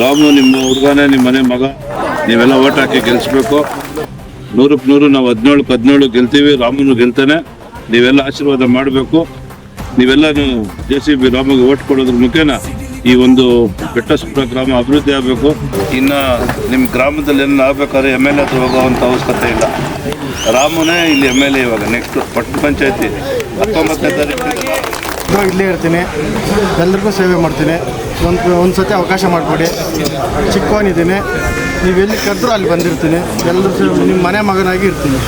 ರಾಮು ನಿಮ್ಮ ಹುಡುಗನೇ, ನಿಮ್ಮ ಮನೆ ಮಗ, ನೀವೆಲ್ಲ ಓಟ್ ಹಾಕಿ ಗೆಲ್ಲಿಸ್ಬೇಕು ನೂರಕ್ಕೆ ನೂರು, ನಾವು ಹದಿನೇಳಕ್ಕೆ ಹದಿನೇಳು ಗೆಲ್ತೀವಿ, ರಾಮನು ಗೆಲ್ತಾನೆ. ನೀವೆಲ್ಲ ಆಶೀರ್ವಾದ ಮಾಡಬೇಕು. ನೀವೆಲ್ಲನೂ ಜೆ ಸಿ ಬಿ ರಾಮಗೆ ಓಟ್ ಕೊಡೋದ್ರ ಮುಖೇನ ಈ ಒಂದು ಬೆಟ್ಟಸ್ಪುರ ಗ್ರಾಮ ಅಭಿವೃದ್ಧಿ ಆಗಬೇಕು. ಇನ್ನು ನಿಮ್ಮ ಗ್ರಾಮದಲ್ಲಿ ಏನಾರು ಆಗ್ಬೇಕಾದ್ರೆ ಎಂ ಎಲ್ ಎ ಹತ್ರ ಹೋಗೋವಂಥ ಅವಶ್ಯಕತೆ ಇಲ್ಲ. ರಾಮನೇ ಇಲ್ಲಿ ಎಂ ಎಲ್ ಎ ಇವಾಗ ನೆಕ್ಸ್ಟ್ ಪಟ್ಟಣ ಪಂಚಾಯತಿ. ಹತ್ತೊಂಬತ್ತನೇ ತಾರೀಕು. ಇಲ್ಲೇ ಇರ್ತೀನಿ. ಎಲ್ಲರಿಗೂ ಸೇವೆ ಮಾಡ್ತೀನಿ. ಒಂದು ಒಂದು ಸತಿ ಅವಕಾಶ ಮಾಡಿಕೊಡಿ. ಚಿಕ್ಕವನಿದ್ದೀನಿ. ನೀವು ಎಲ್ಲಿ ಕರೆದ್ರೂ ಅಲ್ಲಿ ಬಂದಿರ್ತೀನಿ. ಎಲ್ಲರೂ ಸೇವೆ ನಿಮ್ಮ ಮನೆ ಮಗನಾಗಿ ಇರ್ತೀನಿ.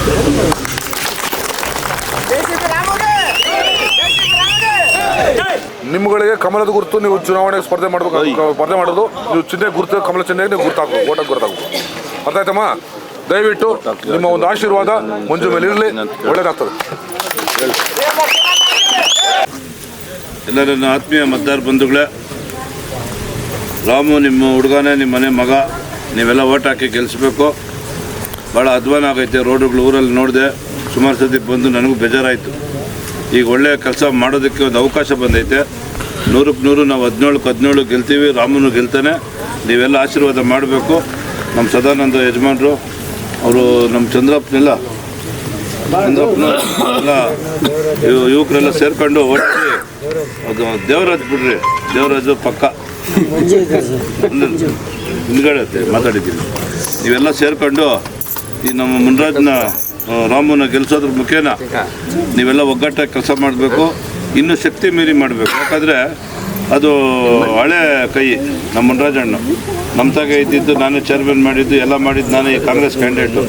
ನಿಮ್ಗಳಿಗೆ ಕಮಲದ ಗುರುತು ನೀವು ಚುನಾವಣೆಗೆ ಸ್ಪರ್ಧೆ ಮಾಡಬೇಕು ಸ್ಪರ್ಧೆ ಮಾಡೋದು. ನೀವು ಚಿಹ್ನೆ ಗುರುತು ಕಮಲ ಚಿಹ್ನೆಗೆ ನೀವು ಗುರುತಾಕು ಓಟಾಗಿ ಗುರುತಾಕು ಅರ್ಥ ಆಯ್ತಮ್ಮ ದಯವಿಟ್ಟು ನಿಮ್ಮ ಒಂದು ಆಶೀರ್ವಾದ ಮಂಜು ಮೇಲೆ ಇರಲಿ ಒಳ್ಳೇದಾಗ್ತದೆ. ಎಲ್ಲ ನನ್ನ ಆತ್ಮೀಯ ಮತದಾರ ಬಂಧುಗಳೇ, ರಾಮು ನಿಮ್ಮ ಹುಡುಗನೇ, ನಿಮ್ಮ ಮನೆ ಮಗ, ನೀವೆಲ್ಲ ಓಟ್ ಹಾಕಿ ಗೆಲ್ಲಿಸ್ಬೇಕು ಭಾಳ ಅಧ್ವಾನ ಆಗೈತೆ ರೋಡುಗಳು ಊರಲ್ಲಿ ನೋಡಿದೆ, ಸುಮಾರು ಸತಿ ಬಂದು ನನಗೂ ಬೇಜಾರಾಯಿತು. ಈಗ ಒಳ್ಳೆಯ ಕೆಲಸ ಮಾಡೋದಕ್ಕೆ ಒಂದು ಅವಕಾಶ ಬಂದೈತೆ. ನೂರಕ್ಕೆ ನೂರು, ನಾವು ಹದಿನೇಳಕ್ಕೆ ಹದಿನೇಳು ಗೆಲ್ತೀವಿ, ರಾಮನು ಗೆಲ್ತಾನೆ. ನೀವೆಲ್ಲ ಆಶೀರ್ವಾದ ಮಾಡಬೇಕು. ನಮ್ಮ ಸದಾನಂದ ಯಜಮಾನರು, ಅವರು ನಮ್ಮ ಚಂದ್ರಪ್ಪನೆಲ್ಲ, ಚಂದ್ರಪ್ಪನ ಎಲ್ಲ ಯುವಕರೆಲ್ಲ ಸೇರ್ಕೊಂಡು ಒಟ್ಟಿಗೆ ಅದು ದೇವರಾಜ್ ಬಿಡ್ರಿ. ದೇವರಾಜು ಪಕ್ಕ. ಹಿಂದ್ಗಡೆ ಮಾತಾಡಿದ್ದೀನಿ. ನೀವೆಲ್ಲ ಸೇರ್ಕೊಂಡು ಈ ನಮ್ಮ ಮುನ್ರಾಜ್ನ ರಾಮನ ಗೆಲ್ಸೋದ್ರ ಮುಖೇನ ನೀವೆಲ್ಲ ಒಗ್ಗಟ್ಟಾಗಿ ಕೆಲಸ ಮಾಡಬೇಕು. ಇನ್ನೂ ಶಕ್ತಿ ಮೀರಿ ಮಾಡಬೇಕು. ಯಾಕಂದರೆ ಅದು ಹಳೆ ಕೈ, ನಮ್ಮ ಮುನ್ರಾಜಣ್ಣ ನಮ್ಮ ತಾಗ ಇದ್ದಿದ್ದು, ನಾನು ಚೇರ್ಮನ್ ಮಾಡಿದ್ದು, ಎಲ್ಲ ಮಾಡಿದ್ದು ನಾನೇ ಕಾಂಗ್ರೆಸ್ ಕ್ಯಾಂಡಿಡೇಟು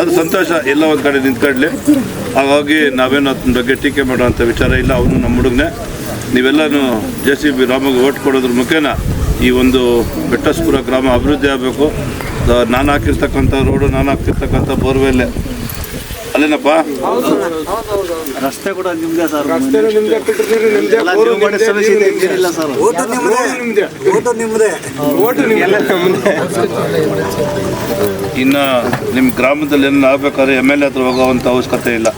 ಅದು ಸಂತೋಷ, ಎಲ್ಲ ಒಂದು ಕಡೆ ನಿಂತ್ಕೊಳ್ಳಿ ಹಾಗಾಗಿ ನಾವೇನು ಅದನ್ನ ಬಗ್ಗೆ ಟೀಕೆ ಮಾಡುವಂಥ ವಿಚಾರ ಇಲ್ಲ, ಅವನು ನಮ್ಮ ಹುಡುಗನೇ. ನೀವೆಲ್ಲನೂ ಜೆ ಸಿ ಬಿ ರಾಮಗೆ ಓಟ್ ಕೊಡೋದ್ರ ಮುಖೇನ ಈ ಒಂದು ಬೆಟ್ಟಸ್ಪುರ ಗ್ರಾಮ ಅಭಿವೃದ್ಧಿ ಆಗಬೇಕು. ನಾನು ಹಾಕಿರ್ತಕ್ಕಂಥ ರೋಡು ನಾನು ಹಾಕಿರ್ತಕ್ಕಂಥ ಬೋರ್ವೆಲ್ ಅಲ್ಲೇನಪ್ಪ? ರಸ್ತೆ ಕೂಡ ನಿಮ್ದೇ ಸರ್. ಇನ್ನು ನಿಮ್ಮ ಗ್ರಾಮದಲ್ಲಿ ಏನು ಆಗ್ಬೇಕಾದ್ರೆ ಎಂ ಎಲ್ ಎ ಹತ್ರ ಹೋಗೋವಂಥ ಅವಶ್ಯಕತೆ ಇಲ್ಲ.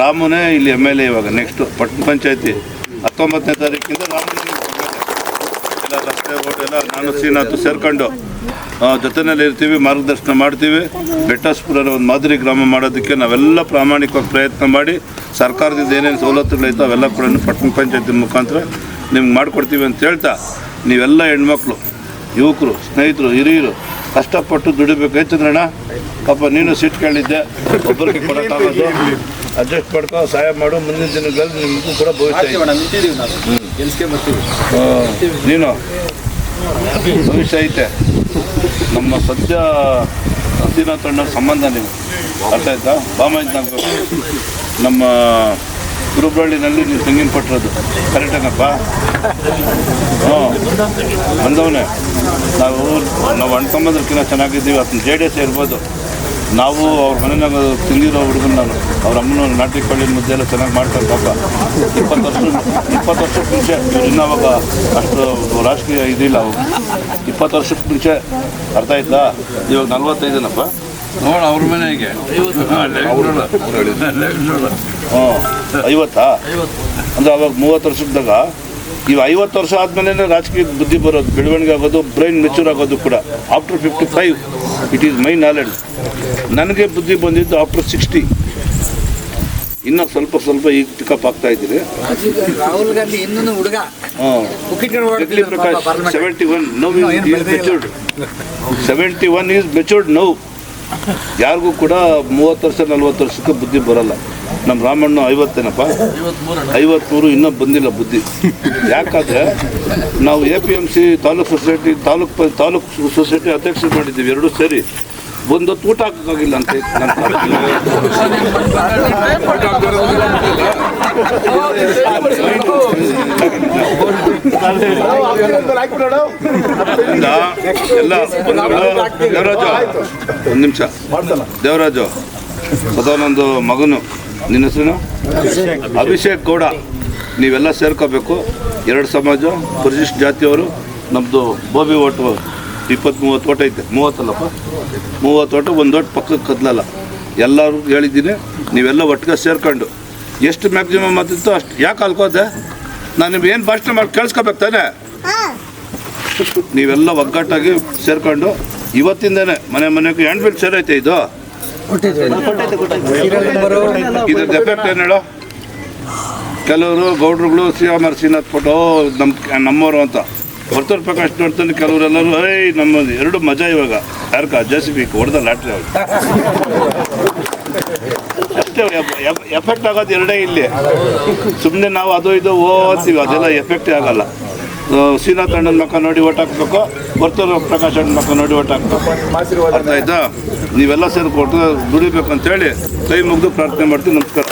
ರಾಮನೇ ಇಲ್ಲಿ ಎಂ ಎಲ್ ಎ ಇವಾಗ ನೆಕ್ಸ್ಟ್ ಪಟ್ಟಣ ಪಂಚಾಯತಿ. ಹತ್ತೊಂಬತ್ತನೇ ತಾರೀಕಿಂದ ರಾಮನೇ ಎಲ್ಲ ರಸ್ತೆ ಓಟೆಲ್ಲ ಎಲ್ಲ ನಾನು ಶ್ರೀನಾಥ್ ಸೇರ್ಕೊಂಡು. ಜೊತೆನಲ್ಲಿ ಇರ್ತೀವಿ ಮಾರ್ಗದರ್ಶನ ಮಾಡ್ತೀವಿ. ಬೆಟ್ಟಸ್ಪುರ ಒಂದು ಮಾದರಿ ಗ್ರಾಮ ಮಾಡೋದಕ್ಕೆ ನಾವೆಲ್ಲ ಪ್ರಾಮಾಣಿಕವಾಗಿ ಪ್ರಯತ್ನ ಮಾಡಿ ಸರ್ಕಾರದಿಂದ ಏನೇನು ಸವಲತ್ತುಗಳೈತೋ ಅವೆಲ್ಲ ಕೂಡ ಪಟ್ಟಣ ಪಂಚಾಯತಿ ಮುಖಾಂತರ ನಿಮ್ಗೆ ಮಾಡಿಕೊಡ್ತೀವಿ ಅಂತ ಹೇಳ್ತಾ ನೀವೆಲ್ಲ ಹೆಣ್ಮಕ್ಳು ಯುವಕರು ಸ್ನೇಹಿತರು ಹಿರಿಯರು ಕಷ್ಟಪಟ್ಟು ದುಡಿಬೇಕು. ಅಣ್ಣ ಪಾಪ ನೀನು ಸೀಟ್ ಕೇಳಿದ್ದೆ. ಒಬ್ಬರಿಗೆ ಕೊಡೋಕ್ಕಾಗೋದು ಅಡ್ಜಸ್ಟ್ ಮಾಡ್ಕೊ ಸಹಾಯ ಮಾಡು. ಮುಂದಿನ ದಿನಗಳಲ್ಲಿ ನಿಮಗೂ ಕೂಡ ಭವಿಷ್ಯ ನೀನು? ಭವಿಷ್ಯ ಐತೆ. ನಮ್ಮ ಸದ್ಯ ಶ್ರೀನಾಥ್ ತಂಡ ಸಂಬಂಧ ನೀವು. ಅರ್ಥ ಆಯ್ತಾ? ಬಾಮಾಜಿನಾಗಬೇಕು ನಮ್ಮ ಗುರುಬಳ್ಳಿನಲ್ಲಿ ನೀವು ತೆಂಗಿನ ಕೊಟ್ಟಿರೋದು ಕರೆಕ್ಟೇನಪ್ಪ ಬಂದವನೇ. ನಾವು ನಾವು ಅಣ್ತಂಬಂದ್ರಕ್ಕಿಂತ ಚೆನ್ನಾಗಿದ್ದೀವಿ. ಅದನ್ನ ಜೆ ಡಿ ಎಸ್ ಇರ್ಬೋದು. ನಾವು ಅವ್ರ ಮನೆಯಾಗ ತಿಂದಿರೋ ಹುಡುಗನ ನಾನು ಅವ್ರ ಅಮ್ಮನ ನಾಟಿ ಕೊಳ್ಳಿ ಮುದ್ದೆ ಎಲ್ಲ ಚೆನ್ನಾಗಿ ಮಾಡ್ತಾರೆ ಪಾಪ. ಇಪ್ಪತ್ತು ವರ್ಷ ಇಪ್ಪತ್ತು ವರ್ಷಕ್ಕೆ ಮುಂಚೆ ಇನ್ನು ಇನ್ನೂ ಅವಾಗ ಅಷ್ಟು ರಾಜಕೀಯ ಇದಿಲ್ಲ ಅವರು ಇಪ್ಪತ್ತು ವರ್ಷಕ್ಕೆ ಮುಂಚೆ ಅರ್ಥ ಆಯ್ತಾ? ಇವಾಗ ನಲ್ವತ್ತೈದನಪ್ಪ ನೋಡ ಅವ್ರ ಮನೆಗೆ ಹ್ಞೂ ಐವತ್ತಾ. ಅಂದ್ರೆ ಅವಾಗ ಮೂವತ್ತು ವರ್ಷದಾಗ ಇವು ಐವತ್ತು ವರ್ಷ ಆದಮೇಲೆ ರಾಜಕೀಯ ಬುದ್ಧಿ ಬರೋದು ಬೆಳವಣಿಗೆ ಆಗೋದು ಬ್ರೈನ್ ಮೆಚೂರ್ ಆಗೋದು ಕೂಡ. After fifty five it is my knowledge ನನಗೆ ಬುದ್ಧಿ ಬಂದಿದ್ದು ಆಫ್ಟರ್ ಸಿಕ್ಸ್ಟಿ ಇನ್ನೂ ಸ್ವಲ್ಪ ಸ್ವಲ್ಪ ಈಗ ಪಿಕಪ್ ಆಗ್ತಾ ಇದ್ದೀರಿ. ರಾಹುಲ್ ಗಾಂಧಿ ಇನ್ನೂ ಹುಡುಗ. Prakash? Seventy one no is matured seventy one is matured now ಯಾರಿಗೂ ಕೂಡ ಮೂವತ್ತು ವರ್ಷ ನಲ್ವತ್ತು ವರ್ಷಕ್ಕೆ ಬುದ್ಧಿ ಬರಲ್ಲ. ನಮ್ಮ ರಾಮಣ್ಣ ಐವತ್ತೇನಪ್ಪ? ಐವತ್ಮೂರು ಇನ್ನೂ ಬಂದಿಲ್ಲ ಬುದ್ಧಿ. ಯಾಕಂದರೆ ನಾವು A P M C taluk society, taluk taluk society ಅಧ್ಯಕ್ಷರು ಮಾಡಿದ್ದೀವಿ, ಎರಡೂ ಸೇರಿ. ಒಂದೊತ್ತು ಊಟ ಹಾಕೋಕ್ಕಾಗಿಲ್ಲ ಅಂತ ಎಲ್ಲ ದೇವರಾಜು, ಒಂದು ನಿಮಿಷ. ದೇವರಾಜು ಅದೊಂದು ಮಗನು. ನಿನ್ನ ಹೆಸರು ಅಭಿಷೇಕ್ ಗೌಡ. ನೀವೆಲ್ಲ ಸೇರ್ಕೋಬೇಕು. ಎರಡು ಸಮಾಜ, ಪರಿಶಿಷ್ಟ ಜಾತಿಯವರು ನಮ್ಮದು ಬೋಬಿ ಓಟು ಇಪ್ಪತ್ತು ಮೂವತ್ತು ಓಟ ಐತೆ. ಮೂವತ್ತಲ್ಲಪ್ಪ? ಮೂವತ್ತು ಓಟ, ಒಂದು ಓಟ್ ಪಕ್ಕಕ್ಕೆ ಕದ್ಲಲ್ಲ. ಎಲ್ಲರೂ ಹೇಳಿದ್ದೀನಿ, ನೀವೆಲ್ಲ ಒಟ್ಟಿಗೆ ಸೇರ್ಕೊಂಡು. ಎಷ್ಟು ಮ್ಯಾಕ್ಸಿಮಮ್ ಮಾತಿತ್ತು ಅಷ್ಟು. ಯಾಕೆ ಅಲ್ಕೋದೆ? ನಾನು ನಿಮ್ಗೆ ಏನು ಭಾಷಣ ಮಾಡಿ ಕೇಳಿಸ್ಕೋಬೇಕು ತಾನೆ? ನೀವೆಲ್ಲ ಒಗ್ಗಟ್ಟಾಗಿ ಸೇರ್ಕೊಂಡು, ಇವತ್ತಿಂದನೇ ಮನೆ ಮನೆಗೆ ಹ್ಯಾಂಡ್ ಬಿಲ್ ಸೇರೈತೆ ಇದು. ಎಫೆಕ್ಟ್ ಏನು ಹೇಳೋ? ಕೆಲವರು ಗೌಡ್ರುಗಳು ಶ್ರೀರಾಮರ್ ಶ್ರೀನಾಥ್ ಫೋಟೋ ನಮ್ಮ ನಮ್ಮವರು ಅಂತ. ವರ್ತೂರ್ ಪ್ರಕಾಶ್ ನೋಡ್ತಾನೆ ಕೆಲವರೆಲ್ಲರೂ ಏಯ್ ನಮ್ಮ ಎರಡು ಮಜಾ ಇವಾಗ. ಯಾರ್ಕ? ಜೆ ಸಿ ಬಿ ಹೊಡೆದ ಲಾಟ್ರಿ ಅವ್ರು. ಅಷ್ಟೇ ಎಫೆಕ್ಟ್ ಆಗೋದು ಎರಡೇ ಇಲ್ಲಿ. ಸುಮ್ಮನೆ ನಾವು ಅದು ಇದು ಓ ಅಂತೀವಿ ಅದೆಲ್ಲ ಎಫೆಕ್ಟೇ ಆಗಲ್ಲ. ಶ್ರೀನಾಥ್ ಅಣ್ಣನ ಮಕ್ಕ ನೋಡಿ ಓಟ್ ಹಾಕ್ಬೇಕು. ವರ್ತೂರ್ ಪ್ರಕಾಶ್ ಅಣ್ಣ ಮಕ್ಕಳು ನೋಡಿ ಅರ್ಥ ಆಯ್ತಾ? ನೀವೆಲ್ಲ ಸೇರಿಕೊಟ್ಟು ದುಡಿಬೇಕು ಅಂತೇಳಿ ಕೈ ಮುಗಿದು ಪ್ರಾರ್ಥನೆ ಮಾಡ್ತೀನಿ ನಮಸ್ಕಾರ.